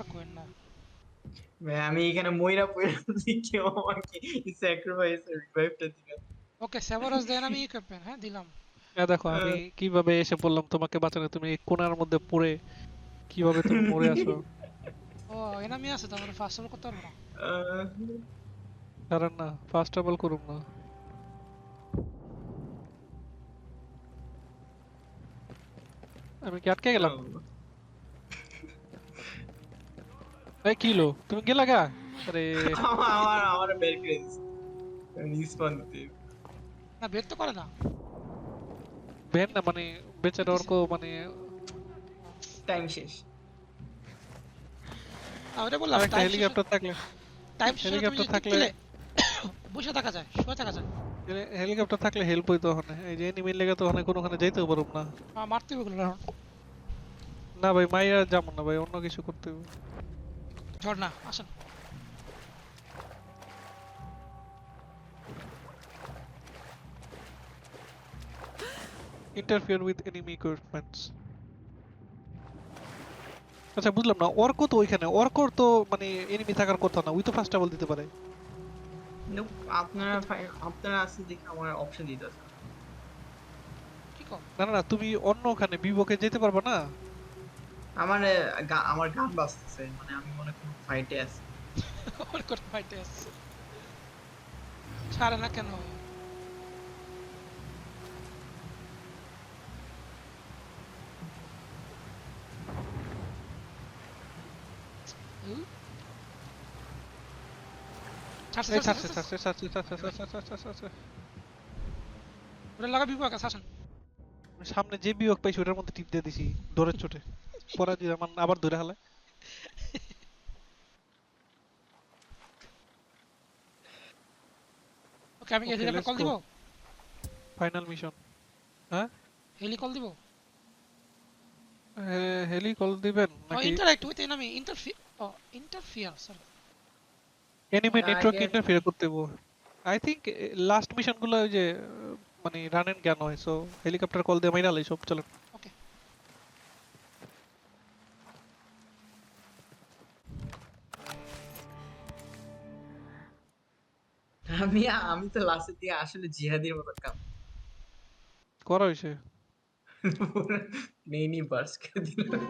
আর কোয়েন না। ভাই আমি এখানে কেউ আমাকে স্যাক্রিফাইস রিভাইভটা দিবে। ওকে সেভারাস দেন আমি ইকুইপমেন্ট হ্যাঁ দিলাম। হ্যাঁ দেখো আমি কীভাবে এসে পড়লাম তোমাকে বাঁচানো তুমি এই কোণার মধ্যে পড়ে কীভাবে তুমি মরে আছো ও এনামি আছে তো আমরা ফার্স্ট করতে পারব না। কারণ না ফার্স্ট অল করুম না। আমি কি আটকে গেলাম? এই কিলো? তুমি গেলা গা? আরে। আমার আমার বের রিসপন্স দিতে না বের তো করে না। ভেন না মানে বেচারা অর্ক মানে টাইম শেষ। বললাম একটা হেলিকপ্টার থাকলে। টাইম helicopter থাকলে- থাকলে বসে থাকা যায় শুয়ে থাকা যায়। হেলিকপ্টার থাকলে হেল্প হইতো ওখানে। এই যে এনিমি লেগে তো ওখানে কোনোখানে যাইতেও পারুম না। মারতে হবে না ভাই মাইয়া যেমন না ভাই অন্য কিছু করতে হবে। ঝর্ণা আসেন। ইন্টারফিয়ার উইথ এনিমি ইকুইপমেন্টস আচ্ছা বুঝলাম না অর্ক তো ওইখানে অর্কর তো মানে এনিমি থাকার কথা না ওই তো ফার্স্ট অফ দিতে পারে। আপনারা আপনারা আছে দেখে আমার অপশন কর না না না তুমি অন্য ওখানে বিবকে যেতে পারবে না? আমার গা- আমার গান বাজতেছে মানে আমি মনে করি ফাইটে আছি। ওর করে ফাইটে আসছে ছাড়ে না কেন? আছে সামনে যে বিয়োগ পাইছি ওটার মধ্যে টিপ দিয়ে দিছি দৌড়ের চোটে। পরে দিয়ে আমার আবার ধরে হালে। ওকে আমি let's কল দিব? ফাইনাল মিশন হ্যাঁ? হেলি কল দিব? হেলি কল দিবেন নাকি? ইন্টারঅ্যাক্ট উইথ এনিমি ইন্টারফি ও interfere sorry enemy network interfere করতে হইব আই থিংক লাস্ট মিশনগুলো ওই যে মানে রান এন্ড জ্ঞান হয় সো হেলিকপ্টার কল দিয়ে মাইরা লাই সব চলেন আমি আমি তো লাস্টের দিকে আসলে জিহাদির মতো কাম। করা হইছে? নেই নি বার্স করে দিলাম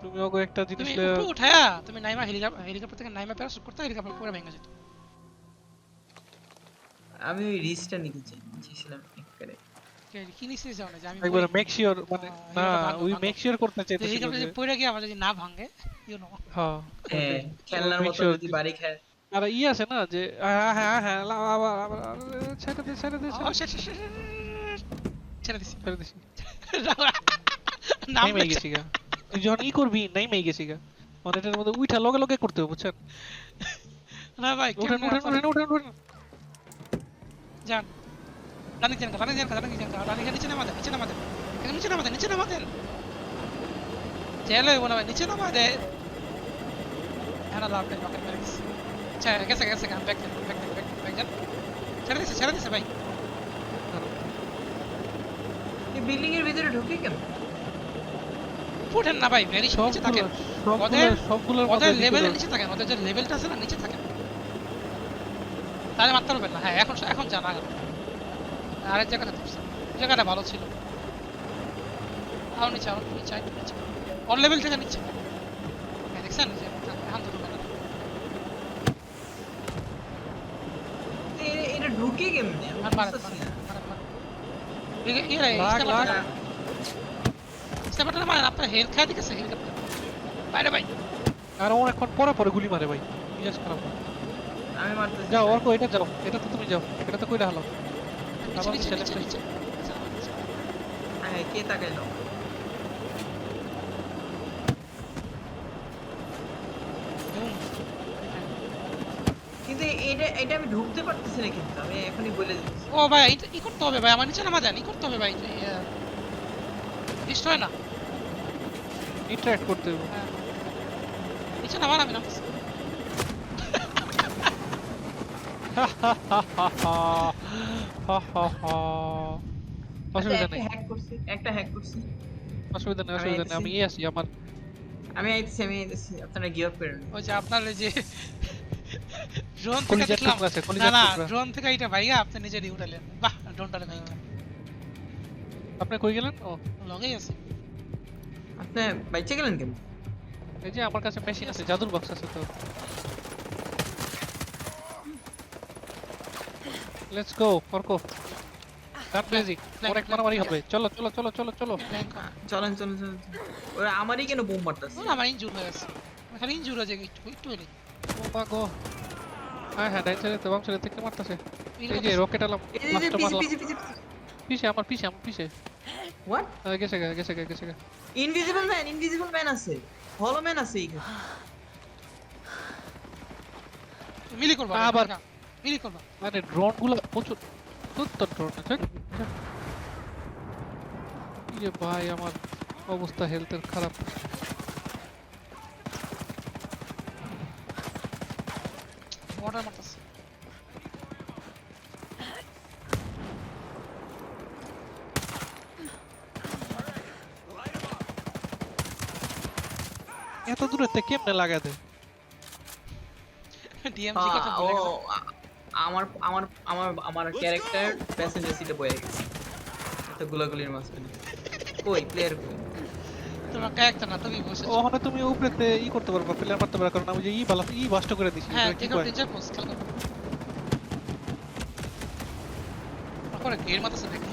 তুমি ওকে একটা জিনিস তুমি উঠায়া তুমি নাইমা হেলিকপ্টার হেলিকপ্টার থেকে নাইমা প্যারাশুট করতে হেলিকপ্টার পুরো ভেঙে যেত। আমি ওই রিস্কটা নিতে চাই চেয়েছিলাম একবারে। কি নিছিস যাও না আমি একবার মেক শিওর মানে না ওই মেক শিওর করতে তো চাইতেছিল হেলিকপ্টার যদি পড়ে গিয়ে আমার যদি না ভাঙে ইউ নো হ্যাঁ। হ্যাঁ খেলনার মতো যদি বাড়ি খায় আর ই আছে না যে হ্যাঁ হ্যাঁ হ্যাঁ আবার- ছেড়ে দে ছেড়ে দে ছেড়ে দিছি। ছেড়ে দিছি। নাম মেয়ে গেছি গা। তুই যখন ই করবি নাই মেয়ে গেছি গা। মানে মধ্যে উইঠা লগে লগে করতে হবে বুঝছেন? না ভাই উঠেন উঠেন উঠেন উঠেন উঠেন। যান। রানি যান রানি যান রানি যান রানি যান নিচে নামাতে নিচে নামাতে। এখানে নিচে নামাতে নিচে নামাতে। জেল হইব না ভাই নিচে নামাতে। হ্যাঁ লাভ নেই মেরে আচ্ছা গেছে গেছে gun back then back then back back যান ছেড়ে দিছে ছেড়ে দিছে ভাই এই বিল্ডিং এর ভিতরে ঢুকে কেন ফুটেন না ভাই ভেরি ওদের- ওদের মধ্যে লেভেলের নিচে থাকেন ওদের যে লেভেলটা আছে না নিচে থাকেন তাহলে মারতে পারবেন না হ্যাঁ এখন এখন জানা গেল আরেক জায়গাটা ধরছে জায়গাটা ভালো ছিল আরও নিচে আরও নিচে ওর লেভেল থেকে নিচে দেখছেন যে এখন তো ঢুকে কেমনে আমি মার বুঝতেছি না। মারেন মারেন রে লাগ, লাগ। স্টেপারটা মারেন আপনার হেলথ খাই দিকেছে হেলিকপ্টার বাইরে ভাই আর ও এখন পরে পরে গুলি মারে ভাই। খারাপ। হয়। আমি মারতেছি। যাও অর্ক এটা যাও। এটা তো তুমি যাও। এটা তো কইরা নিচে আবার কে তাকাইলো ধুম। কিন্তু এটা এটা আমি ঢুকতে পারতেছি না কিন্তু আমি এখনই বলে দিচ্ছি। ও ভাই এই- ই করতে হবে ভাই আমার নিচে নামা ই করতে হবে ভাই লিস্ট হয় না। ইন্টারঅ্যাক্ট করতে হবে। হ্যাঁ। নিচে নামান আমি নামতেছি। অসুবিধা নেই। হ্যাক করছি একটা হ্যাক করছি। অসুবিধা নেই আমি অসুবিধা নেই আমি আছি আমার আমি আইতেছি আমি আইতেছি আপনারা গিভ আপ করেন। ওই যে আপনার ওই যে ড্রোন থেকে দেখলাম। না না ড্রোন থেকে এটা ভাইয়া আপনি নিজেরই উঠালেন। বাহ ড্রোনটারে ভাইয়া আপনি কই গেলেন? ও লগেই আছে। আপনি বাইচে গেলেন কেন? এই যে আমার কাছে মেশিন আছে জাদুর বক্স আছে তো। লেটস গো অর্ক গান ব্লেজিং অনেক মারামারি হবে। চলো চলো চলো চলো চলো। চলেন চলেন চলেন ওরা আমারই কেন বোম মারতাছে? না, আমার ইনজুর হয়ে গেছে। আমার খালি ইনজুর হয়ে যায় একটু একটু হলে ও হ্যাঁ হ্যাঁ ডাইন সাইডে তো বাম সাইডে থেকে মারতাছে? এই যে রকেট আলাম পিছে মারলাম। পিছে আমার পিছে আমার পিছে হোয়াট গেছে গেছে গা গেছে ইনভিজিবল ম্যান ইনভিজিবল ম্যান আছে। হলো ম্যান আছে এখানে মিলি করবা আবার। মিলি করবা। মানে ড্রোনগুলো প্রচুর। তো ড্রোন আছে। এই যে ভাই আমার অবস্থা হেলথের খারাপ ওয়াটার মারতাছে এত দূরে থেকে কেমনে লাগা দেয়? ডিএমজি কথা বলে আমার আমার আমার আমার ক্যারেক্টার প্যাসেঞ্জার সিটে বয়ে গেছে। তো গুলাগুলির মাঝখানে। কই প্লেয়ার কই? তোমার ক্যারেক্টার না তুমি বসে ওখানে তুমি উপরেতে ই করতে পারবা প্লেয়ার মারতে পারবা কারণ আমি যে ই বালা ই বাস্ট করে দিছি হ্যাঁ এটা কি টেক আপ কয়? ডেঞ্জার পোস্ট খেল করো করে গের মারতাছে দেখি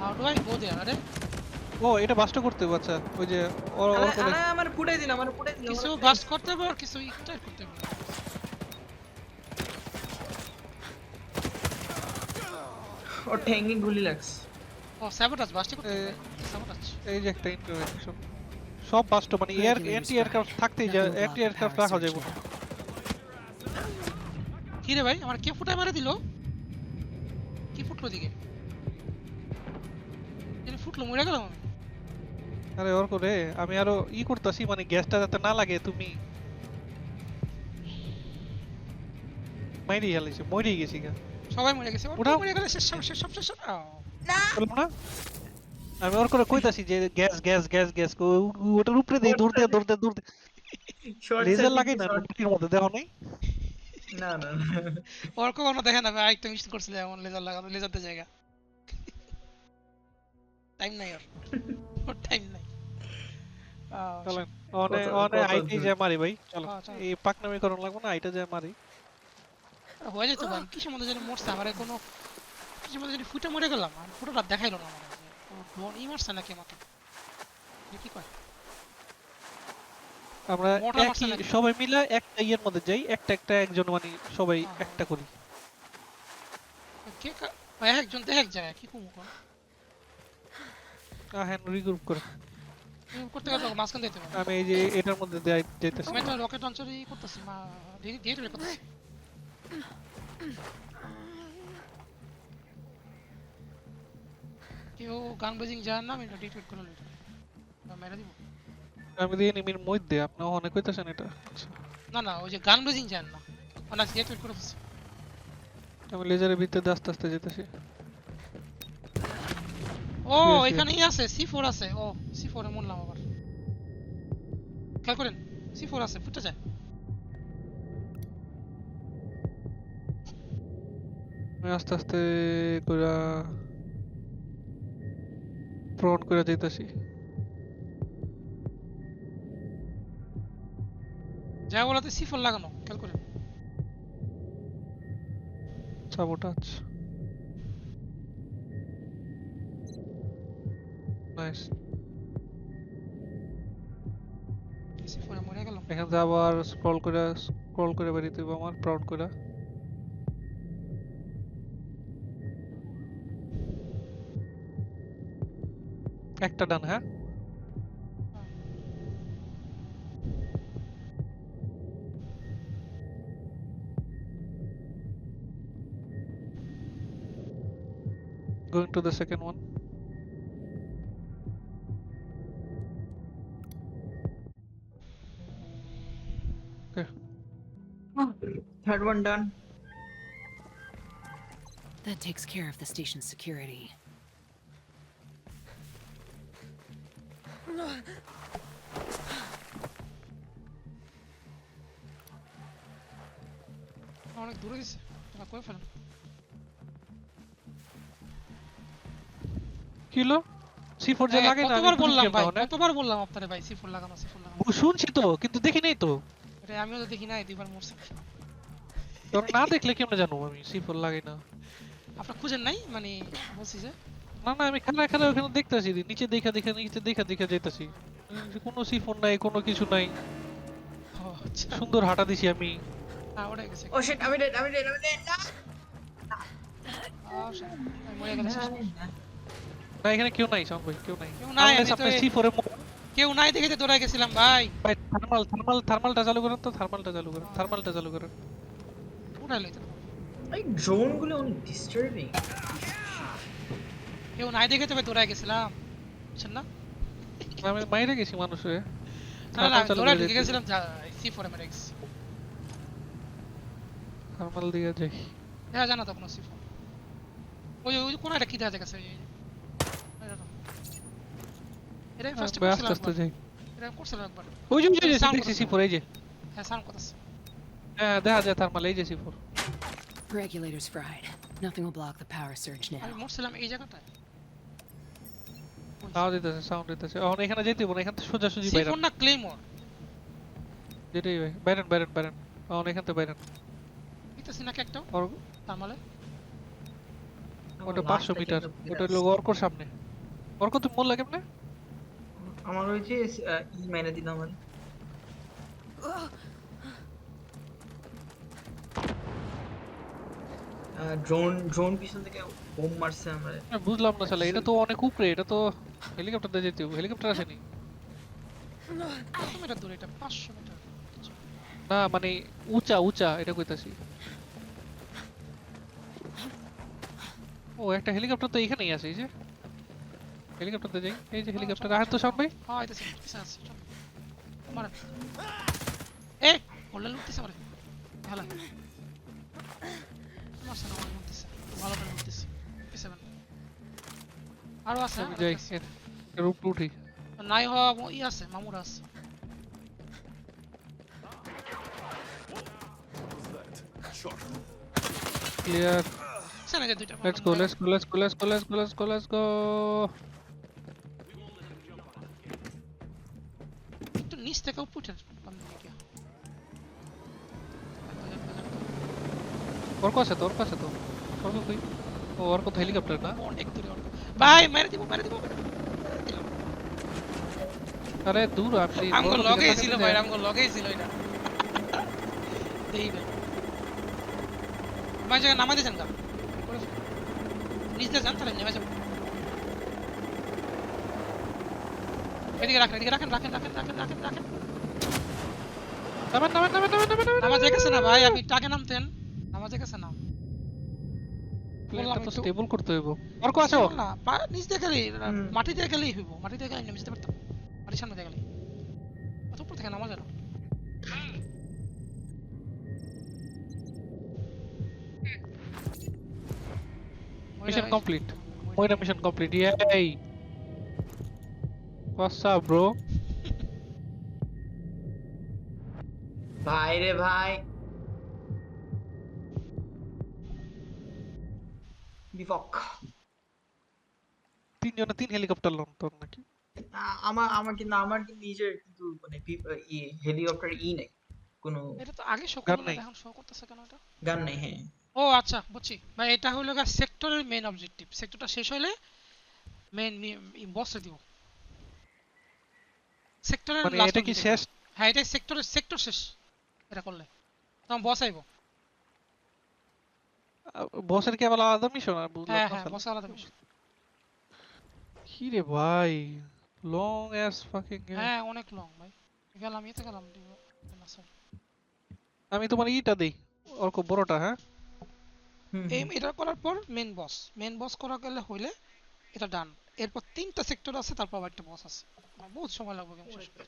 how do I go there আরে? ও এটা বাস্ট করতে হবে আচ্ছা। ওই যে ওর ওর করে আরে, আমার ফুটাই দিল আমার ফুটাই দিল কিছু বাস্ট করতে হবে আর কিছু ইকটাই করতে হবে। ওর ঠ্যাঙ্গি গুলি লাগছে। ও স্যাবোটাজ বাস্ট করতে হবে। স্যাবোটাজ এই যে একটা ইন্টারভেনশন সব। বাস্ট মানে এয়ার অ্যান্টি এয়ারক্রাফট থাকতেই যায় অ্যান্টি এয়ারক্রাফট রাখা যায়। না কি রে ভাই আমার কে ফুটায় মারে দিল? কি ফুটলো দিকে ফুটলো মরে গেলাম আমি। আরে ওর করে আমি আরও ই করতেছি মানে গ্যাসটা যাতে না লাগে তুমি মাইরি হেলাইছে মরেই গেছি গা। সবাই মরে গেছে উঠাও। মরে গেলে শেষ সব শেষ সব শেষ না। আমি ওর করে কইতাছি যে গ্যাস গ্যাস গ্যাস গ্যাস ওটার উপরে দেই দৌড়তে দৌড়তে দৌড়তে শর্ট লেজার লাগাই না রুটির মধ্যে দেখো নাই? না না। ওর কখনো দেখে না ভাই আরেকটা মিস করছিল এমন লেজার লাগানো লেজার দিয়ে জায়গা। টাইম নাই ওর। ওর টাইম নাই। চলেন অনে অনে দূর? যে মারি ভাই চলো। হ্যাঁ, এই পাকনামি করন লাগবো না আইটা যে মারি। হয়ে যেত ভাই কি সম্বন্ধে জানি মরছে আমার কোনো কি সম্বন্ধে জানি ফুটে মরে গেলাম আর ফুটোটা দেখাইলো না আমার ড্রোন ই মারছে নাকি আমাকে কি কয়? আমরা একই সবাই মিলে একটা ইয়ের মধ্যে যাই একটা একটা একজন মানে সবাই হ্যাঁ, একটা করি। কে ভাই একজন দেখ এক জায়গায় কি কুমু কোন হ্যাঁ রিগ্রুপ করে। করতে গেলে তোকে মাঝখান দিতে আমি এই যে এটার মধ্যে আমি একটা রকেট লঞ্চার ই করতেছি মা ডিরেক্ট করতেছি কেউ গান বেজিং যায় না আমি ডিটেক্ট করে লইটা মেরে দিব। আমি দিয়ে নিমির মধ্যে আপনি ওখানে কইতাছেন এটা। আচ্ছা। না না ওই যে গান বেজিং যায় না। অনেক ডিটেক্ট করে আমি লেজারের ভিতরে আস্তে আস্তে যেতেছি ও ঠিক আছে। এখানে আছে সি ফোর আছে। ও সি ফোর মরলাম আবার। খেয়াল করেন সি ফোর আছে ফুটে যায়। আমি আস্তে আস্তে কইরা করে যাইতাছি। যা বলাতে সি ফোর লাগানো খেয়াল করেন। সাবোটাজ নাইস ফোর মরে এখান থেকে আবার স্ক্রল করে স্ক্রল করে বেরিয়ে দিব আমার প্রাউড করে একটা ডান হ্যাঁ Going to the second one. Third one done That takes care of the station's security. অনেক দূরে গেছে তোরা করে ফেলেন কি হলো? সি ফোর যে এই, লাগে না কতবার বললাম ভাই। কতবার বললাম আপনারে ভাই সি ফোর লাগানো সি ফোর লাগানো? ও, শুনছি তো কিন্তু দেখি নাই তো। এটা আমিও তো দেখি নাই দুইবার মরছে। তোর না দেখলে কেমনে জানো আমি? সি ফোর লাগাই না। আপনার খুঁজেন নাই? মানে বলছি যে। না না আমি খেলা খেলা ওখানে দেখতেছি। নিচে দেখা দেখা নিচে দেখা দেখা যাইতাছি। কোনো সি ফোন নাই কোনো কিছু নাই। আচ্ছা। সুন্দর হাঁটা দিছি আমি। হ্যাঁ ওটা গেছে। ও শিট আমি ডেড আমি ডেড আমি ডেড না। আহ, shit, আমি মরে গেলাম। শেষ। না এখানে কেউ নাই কেউ নাই। কেউ নাই, Unless আমি আপনি এই- সি কেউ নাই দেখে তো দৌড়াই গেছিলাম ভাই। ভাই থার্মাল থার্মাল থার্মালটা চালু করেন তো থার্মালটা চালু করেন থার্মালটা চালু করেন। উঠাই লইতে এই ড্রোনগুলো অনেক ডিস্টার্বিং কেউ নাই দেখে তবে দৌড়াই গেছিলাম বুঝছেন না? আমি মাইরে গেছি মানুষে না না দৌড়াই করে ঢুকে গেছিলাম সি ফোরে মেরে গেছি থার্মাল দিয়ে যাই। দেখা জানা তো কোনো সি ফোর ওই ওই কোন একটা কি দেখা। গেছে ওই- এটা ফার্স্ট করছিলাম আস্তে আস্তে একবার। যাই। এটা করছিলাম একবার। ওই যে। সি ফোর এই যে। হ্যাঁ সাউন্ড করতেছে। হ্যাঁ দেখা যায় থার্মাল এই যে C four Regulators fried. Nothing will block the power surge now. আমি মরছিলাম এই জায়গাটায়। সাউন্ড দিতেছে সাউন্ড দিতেছে। এখন এখানে যেতে হবে এখান থেকে সোজা সুজি সি বাইরেন। ফোর না ক্লেমর যেটাই ভাই বাইরেন বাইরেন বাইরেন। এখন এখান থেকে বাইরেন। দিতেছি নাকি একটাও? মানে ওটা পাঁচশো মিটার। ওটা হলো অর্কর সামনে। অর্ক তুমি মরলা কেমনে? আমার ওই যে ই মাইনে দিলাম আমার ড্রোন ড্রোন পিছন থেকে বোম মারছে আমার। আমি বুঝলাম না শালা এটা তো অনেক উপরে এটা তো হেলিকপ্টার দিয়ে যেতে হবে হেলিকপ্টার আসেনি। কত মিটার দূরে এটা? পাঁচশো মিটার না মানে উঁচা উঁচা এটা কইতাছি। ও একটা হেলিকপ্টার তো এখানেই আছে এই যে। হেলিকপ্টার দিয়ে যাই। এই যে হেলিকপ্টার আহেন তো সাউন্ড ভাই। হ্যাঁ এটা আছে মারে। এ করলে লুটতেছে মারে ভালো মারছে না আমার লুটতেছে ভালো করে লুটতেছে পিছনে আরও আছে আমি আরও যাই আছে। এর উপরে উঠি নাই হওয়া ই আছে মামুর আছে ক্লিয়ার পিছনে যে দুইটা let's go let's go let's go let's go let's go let's go let's go একটু নিচ থেকে উপরে উঠে অর্ক আছে তো অর্ক আছে তো অর্ক কই ও অর্ক তো হেলিকপ্টার না অনেক দূরে অনেক ভাই মেরে দিব মেরে দিব আরে দূর আপনি আমগো লগেই ছিল ভাই। আমগো লগেই ছিল এটা। দেই ভাই। ভাই জায়গা নামাই গা। নিচে যান তাহলে নেমে যাব এদিকে রাখেন এদিকে রাখেন রাখেন রাখেন রাখেন রাখেন রাখেন। নামেন নামেন নামেন নামেন নামেন নামেন। নামাজে গেছে না ভাই আপনি টাকে নামতেন। নামাজে গেছে না প্লেনটা তো স্টেবল করতে হইব। অর্ক আছো না। পা- নিচ দিয়ে গেলেই মাটি দিয়ে গেলেই হইব। মাটি দিয়ে গেলে নেমে যেতে পারতাম মাটির সামনে দিয়ে গেলেই। অত উপর থেকে নামা যায় না মিশন কমপ্লিট ময়না mission complete yay what's up bro ভাই রে ভাই। বিপক্ষ তিনজনে তিন হেলিকপ্টার লোন নাকি? আমার আমার কিন্তু আমার কিন্তু নিজের কিন্তু মানে হেলিকপ্টার ই নেই। কোনো এটা তো আগে শো নাই। এখন শো করতেছে কেন এটা? গান নেই হ্যাঁ। ও আচ্ছা বুঝছি। ভাই এটা হলো গা সেক্টরের মেইন অবজেক্টিভ সেক্টরটা শেষ হলে মেইন বসে দিব। সেক্টরের মানে last এটা কি শেষ? হ্যাঁ এটাই সেক্টরের সেক্টর শেষ। এটা করলে। তখন বস আইবো। বসের কি আবার আলাদা মিশন আর বুঝলাম হ্যাঁ হ্যাঁ। বস আলাদা বিষয় কি রে ভাই লং অ্যাস ফাকিং হ্যাঁ অনেক লং ভাই। গেলাম ইতে গেলাম। আমি তোমার ইটা দেই বড়টা হ্যাঁ? এই এটা করার পর মেইন বস মেইন বস করা গেলে হইলে এটা ডান এরপর তিনটা সেক্টর আছে তারপর আবার একটা বস আছে। বহুত সময় লাগবে গেম শেষ করতে।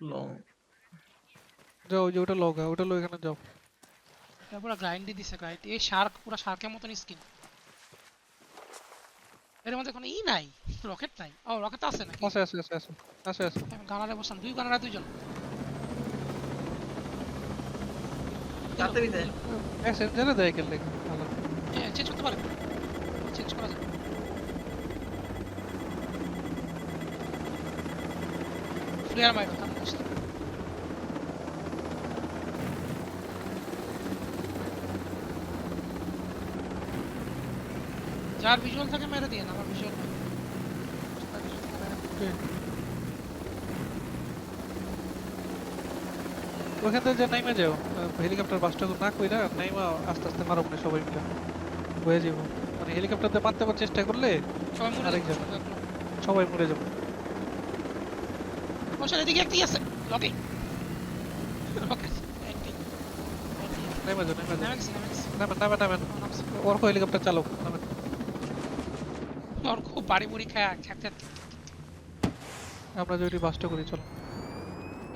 লং যাও যে ওটা লগা ওটা লো এখানে যাও। এটা পুরো গ্রাইন্ডই দিছে গ্রাইন্ড এই শার্ক পুরো শার্কের মতন স্কিন এর মধ্যে কোনো ই নাই রকেট নাই। ও রকেট আছে নাকি? আছে আছে আছে আছে আছে আছে। আমি গানারে বসলাম দুই গানারা দুইজন। তাড়াতাড়ি দেয়। মেসেঞ্জারে দেয় গেলে ভালো। চেঞ্জ করতে পারে। চেঞ্জ করা যাবে ফ্লেয়ার মাইরো তার যার ভিজুয়াল থাকে মেরে দিয়ে না আমার ভিজুয়াল ওখান থেকে যে নাইমা যাও হেলিকপ্টার বাসটা না কইরা নাইমা আস্তে আস্তে মারো মানে সবাই মিলে। হয়ে যাব। মানে হেলিকপ্টার দিয়ে মারতে পারার চেষ্টা করলে সবাই মরে আরেকজন। যাবে। সবাই মরে যাবে। বসে এদিকে একটি আছে। লকে লকে নাইমা যাও নাইমা যাও। নামে নামে। ওর হেলিকপ্টার চালাও নামেন ওর খুব বাড়ি বুড়ি খায় খেতে আমরা যদি বাসটা করি চলো।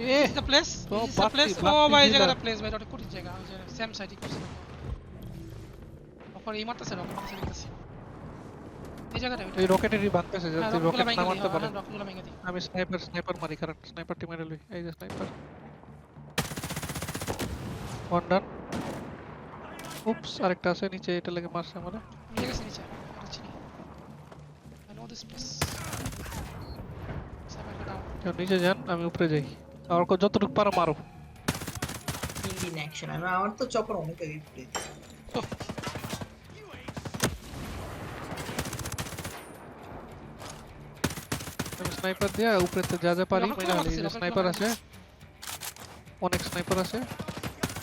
এ Is the place? তো Is this the বাড়তি- place? ও ভাই এই ভিড় প্লেস ভাই ওটা কোটি জায়গা ওই যে সেম সাইডই করছে। ওপরে এই মারতেছে রক মারতেছে দেখতেছি। এই জায়গাটা এই রকেটেরই বাঁধতেছে যাতে রকেট না মারতে পারে। রকগুলো ভেঙে দিই। আমি স্নাইপার স্নাইপার মারি কারণ স্নাইপারটি মেরে লই। এই যে স্নাইপার ওয়ান ডান উপস আরেকটা আছে নিচে এটা লেগে মারছে আমারে নিচে গেছে নিচে এটা চিনি I know this place. Sniper K down. কেউ নিচে যান আমি উপরে যাই কো- যতটুকু পারো মারো ইন অ্যাকশন আমার তো চপার অনেক আগে স্নাইপার দিয়া উপরেতে যা যা পারি স্নাইপার আছে অনেক স্নাইপার আছে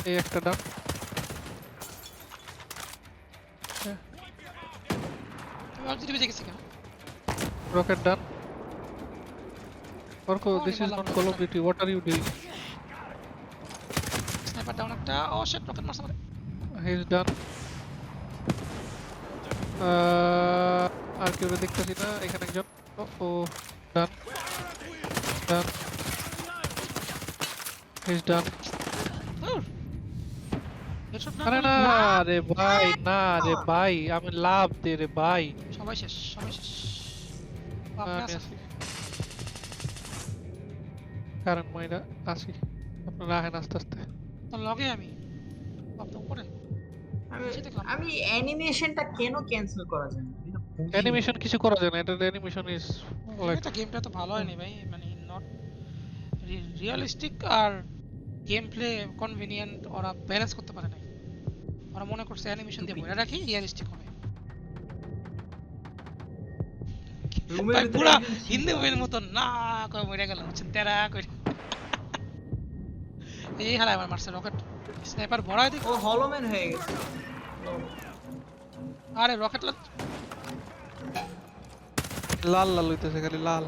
এই একটা অলরেডি বেঁচে গেছি কেন rocket done Arko Oh, this is মারলাম, নট কল অফ মারলাম। Duty what are you doing sniper down একটা ও শিট রকেট মারছে আমারে হি ইজ ডান Uh, আর কেউ দেখতেছি না এখানে একজন। ও ও done done he is done ধুর। Headshot না আরে করলে না লাভ। রে ভাই না রে ভাই আমি লাভ দে রে ভাই। সবাই শেষ সবাই শেষ। আপনি আমি আছেন? আছি কারণ ময়রা আছি আপনারা আহেন আস্তে আস্তে তো লগে আমি আপনার উপরে আমি নিচে দেখলাম। আমি অ্যানিমেশনটা কেন ক্যান্সেল করা যায় না আমি না বুঝি অ্যানিমেশন কিছু করা যায় না এটা অ্যানিমেশন ইজ এটা গেমটা তো ভালো হয়নি ভাই মানে নট রিয়েলিস্টিক আর গেম প্লে কনভিনিয়েন্ট ওরা ব্যালেন্স করতে পারে নাই। ওরা মনে করছে অ্যানিমেশন দিয়ে বলে রাখি রিয়েলিস্টিক হবে। ভাই পুরা হিন্দি মুভির মতো না কই মরে গেল বুঝছেন তেরা কই এই হালা আমার মারছে রকেট স্নাইপার দিক। ও হলোম্যান হয়ে গেছে। আরে রকেট লাগ লাল লাল হইতেছে খালি লাল।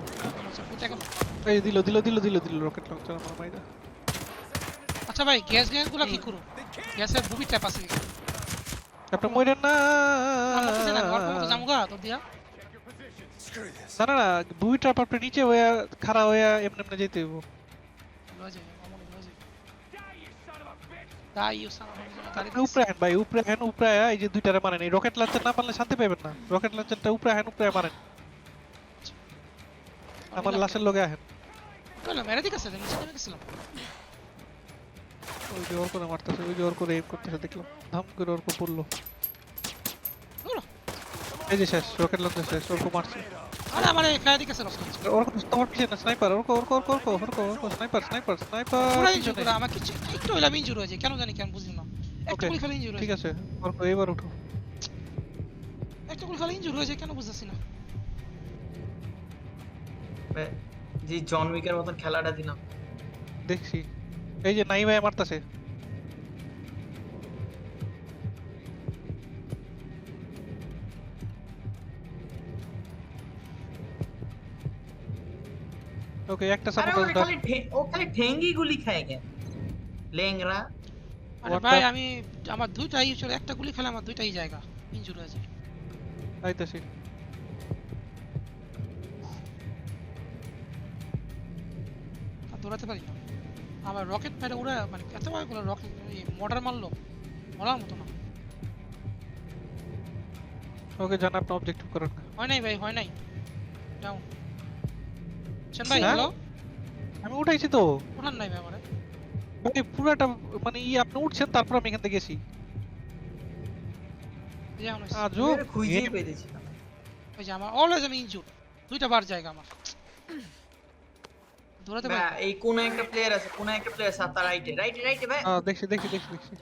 গেল। এই দিল দিল দিল দিল দিল রকেট লঞ্চার আমার মাইরা। আচ্ছা ভাই গ্যাস গ্যাসগুলা কি করো গ্যাসের বুবি ট্যাপ আছে। আপনি মইরেন না। আমরা তো জামুগা তো দিয়া? না না না দুই ট্রাপ আপনি নিচে হয়ে খাড়া হয়ে এমনি এমনি যেতে হইব। উপরে ভাই উপরে উপরে এই যে দুইটারে মারেন এই রকেট লঞ্চার না পারলে শান্তি পাবেন না। রকেট লঞ্চারটা উপরে আহেন উপরে মারেন। আমার লাশের লগে আহেন। কইলাম মেরে দিকে আছে নিচে নেমে গেছিলাম। ওই ওর করে মারতেছে ওই ওর করে এম করতেছে দেখলাম। ধাম করে ওর করে পড়ল। এই যে শেষ রকেট লঞ্চার শেষ ওর মারছে। আরে আমার খায় দিকে আছে রক্ত ওর তোমার পিছনে স্নাইপার ওর ওর ওর ওর ওর ওর স্নাইপার স্নাইপার স্নাইপার পুরো আমাকে একটু হইলাম ইনজুর হয়েছে কেন জানি কেন বুঝি না। একটা গুলি খালি ইনজুর ঠিক আছে ওর এবার উঠো। একটা গুলি খালি ইনজুর হয়েছে কেন বুঝতেছি না। যে জন উইকের মতন খেলাটা দিলাম। দেখছি। এই যে নাই ভাই মারতাছে। ওকে একটা সাপোর্ট ঠে- ও খালি ঠেঙ্গি গুলি খায় কেন? লেংরা আরে ভাই আমি আমার দুইটাই ইনজুর একটা গুলি খেলে আমার দুইটাই জায়গা ইনজুর হয়েছে আইতাছি আর দৌড়াতে পারি না। আমার রকেট মেরে উড়ে মানে এতগুলো রকেট মোটর মারলো। মরার মতো না। ওকে জান আপনি অবজেক্টিভ করেন। হয় নাই ভাই হয় নাই। ডাউন ভাই হ্যাঁ? হ্যালো আমি উঠাইছি তো। উঠান নাই আমারে। মানে পুরাটা মানে ই আপনি উঠছেন তারপর আমি এখান থেকে গেছি। আমার আজও? আমি ওরে ওই যে আমার অলওয়েজ আমি ইনজুর দুইটা বার জায়গা আমার। দৌড়াতে পারি এই কোন একটা প্লেয়ার আছে কোন একটা প্লেয়ার আছে তার রাইটে রাইটে রাইটে ভাই। দেখছি দেখছি দেখছি দেখছি।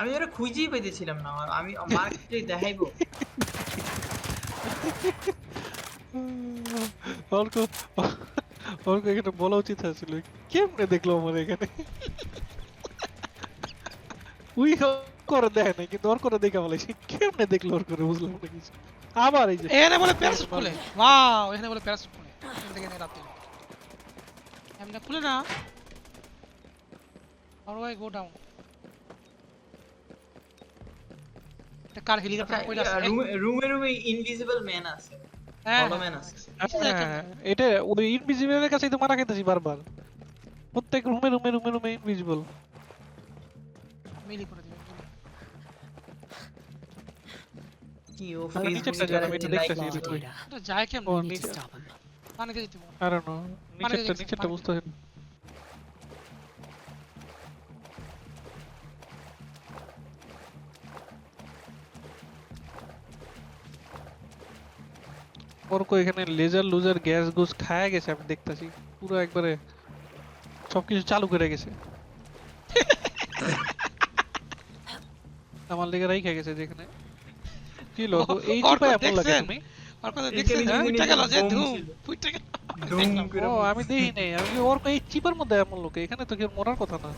আমি ওরা খুঁজেই পেতেছিলাম না। আমি মার্কেটে দেখাইবো। অল্প অল্প এখানে বলা উচিত ছিল কেমনে দেখল আমার এখানে? উই করে দেখে নাই কিন্তু ওর করে দেখে বলেছি কেমনে দেখল ওর করে বুঝলাম না কিছু। আবার এই যে এখানে বলে প্যারাসুট খুলে। ওয়াও এখানে বলে প্যারাসুট খুলে। রাতে এমনি খুলে না? আর ওয়াই গো ডাউন কার হেলিকপ্টার কইলা আছে। রুমে রুমে রুমে ইনভিজিবল ম্যান আছে। হ্যাঁ। ভালো ম্যান আছে। হ্যাঁ, এটা ওই ইনভিজিবলের কাছেই তো মারা খেতেছি বারবার। প্রত্যেক রুমে রুমে রুমে রুমে ইনভিজিবল মিলি করে দিবেন কি ও ফেসবুকে এটা যায় কেমন? নিচে- পানিতে যেতে হবে। I মানে নিচেরটা নিচেরটা বুঝতে পারি ওর কো এখানে লেজার লুজার গ্যাস গুস খায়া গেছে আমি দেখতাছি। পুরো একবারে সবকিছু চালু করে গেছে। আমার লেগে রাইখা গেছে যেখানে কি লোক এই ওর চিপায় তো এমন লাগে? তুমি? আর কথা দেখছেন? কিন্তু ফুইটা গেল যে ধুম। গেল ও আমি দেখি নাই। আমি ওর কো এই চিপার মধ্যে এমন লোক? এখানে তো কেউ মরার কথা না।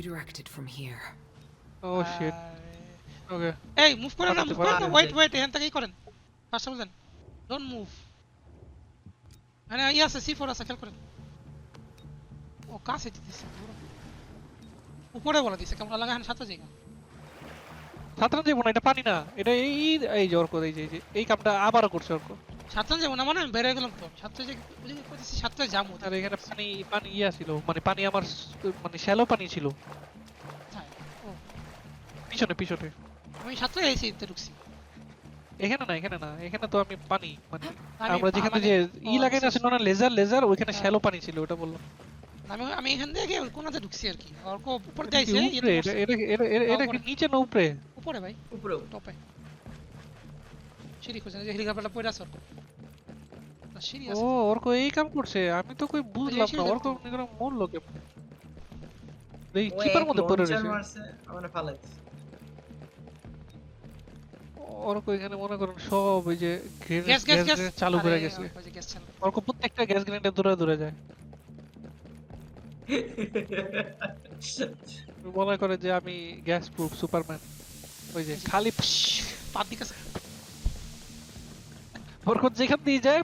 Redirected from here. ও শিট আরে। ওকে এই মুভ করেন না মুভ করেন না ওয়েট। ওয়েট এখান থেকেই করেন। ফার্স্ট বুঝেন ডোন্ট মুভ মানে ই আছে সি ফোর আছে খেয়াল করেন। ও কাছে দিতেছে উপরে বলে দিছে কেমন লাগা হ্যাঁ জায়গা। সাঁতরা যাব না এটা পানি না। এটা এই এই যে অর্ক এই যে এই কামটা আবারও করছে অর্ক। যাব না মানে আমি বেড়ে গেলাম তো। সাতটা যে বুঝে করতেছি সাতটা যাব আর এখানে পানি পানি ইয়া ছিল মানে পানি আমার মানে শ্যালো পানি ছিল। ও। পিছনে পিছনে। আমি সাতটা এসে ঢুকছি। এখানে না এখানে না এখানে তো আমি পানি মানে আমরা যেখানে মানে- যে ই লাগাই আচ্ছা, আছে না লেজার লেজার ওইখানে। শ্যালো পানি ছিল ওটা বললাম। আমি আমি এখান থেকে কোনাতে ঢুকছি আর কি আর কো উপর উপরে? এটা এটা এটা- কি নিচে না উপরে? উপরে ভাই। উপরে। টপে। সিঁড়ি খুঁজে যে হেলিকপ্টারটা পড়ে আছে না, সিঁড়ি ও অর্ক এই কাম করছে আমি তো কই বুঝলাম না। অর্ক নিগরা মোর লোকে। এই এক মধ্যে পড়ে রয়েছে। মারছে আমার ফালাই দিছে। অর্ক এখানে মনে করেন সব ওই যে গ্যাস গ্যাস চালু করে গেছে। অর্ক প্রত্যেকটা গ্যাস গ্রেনেডে দূরে দূরে যায়। মনে করে যে আমি গ্যাস প্রুফ সুপারম্যান। ওই যে খালি পাত দিকে বরকত যেখান দিয়ে যায়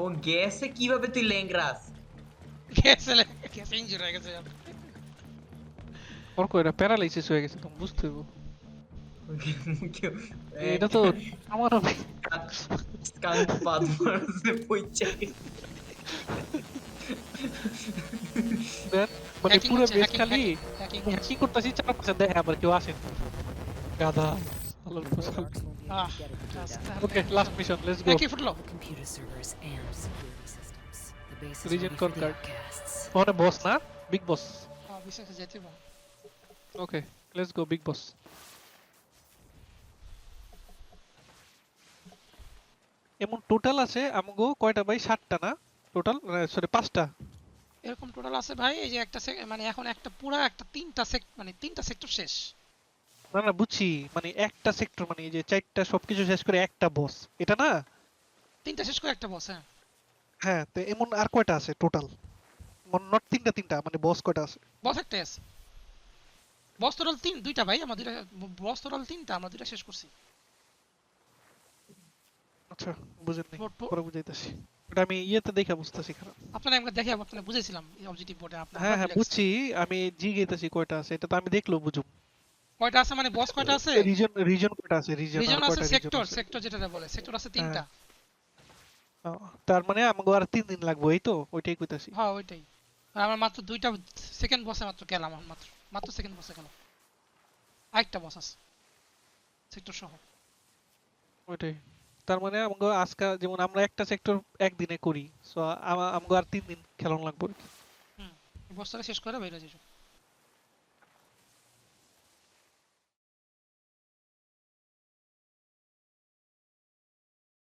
ও গ্যাসে কীভাবে তুই ল্যাংরাস গ্যাস এলে গ্যাস ইঞ্জুরি হয়ে গেছে বরকত এটা প্যারালাইসিস হয়ে গেছে তুমি বুঝতে এটা তো আমার কান পাদ মারছে পয়চা মানে পুরো বেশ খালি কি করতেছি চার পাশে দেখে আবার কেউ আসেন গাধা okay last mission let's go কি ফুটলো. ওখানে বস না বিগ বস হ্যাঁ বিশেষ যেতে ওকে লেটস গো বিগ বস এমন টোটাল আছে আমগো কয়টা ভাই? সাতটা না? টোটাল সরি পাঁচটা? এরকম টোটাল আছে ভাই এই যে একটা মানে এখন একটা পুরা একটা তিনটা মানে তিনটা সেক্টর শেষ। না না বুঝছি। মানে একটা সেক্টর মানে এই যে চারটা সবকিছু শেষ করে একটা বস এটা না? তিনটা শেষ করে একটা বস হ্যাঁ। হ্যাঁ তো এমন আর কয়টা আছে টোটাল নট তিনটা তিনটা মানে বস কয়টা আছে? বস একটাই আছে। বস তিন দুইটা ভাই আমরা দুইটা তিনটা আমরা দুইটা শেষ করছি। আচ্ছা বুঝেন নাই পরে বুঝাইতাছি। ওটা আমি ইয়েতে দেখে বুঝতেছি খারাপ। আপনারা আমরা দেখে আপনারা বুঝেছিলাম এই অবজেক্টিভ বোর্ডে আপনারা হ্যাঁ হ্যাঁ বুঝছি আমি জি গেতেছি কয়টা আছে এটা তো আমি দেখল বুঝুম। কয়টা আছে মানে বস কয়টা আছে? রিজন রিজন কয়টা আছে রিজন রিজন আছে সেক্টর সেক্টর যেটা বলে সেক্টর আছে তিনটা। তার মানে আমাকে আর তিন দিন লাগবে এই তো ওইটাই কইতাছি। হ্যাঁ ওইটাই। আর আমার মাত্র দুইটা সেকেন্ড বসে মাত্র গেলাম আমার মাত্র। মাত্র সেকেন্ড বসে গেল আরেকটা বস আছে। সেক্টর সহ। ওইটাই। তার মানে আমগো আজকে যেমন আমরা একটা সেক্টর একদিনে করি সো আমগো আর তিন দিন খেলন লাগবে হুম বসটা শেষ করে বাইরে যাই।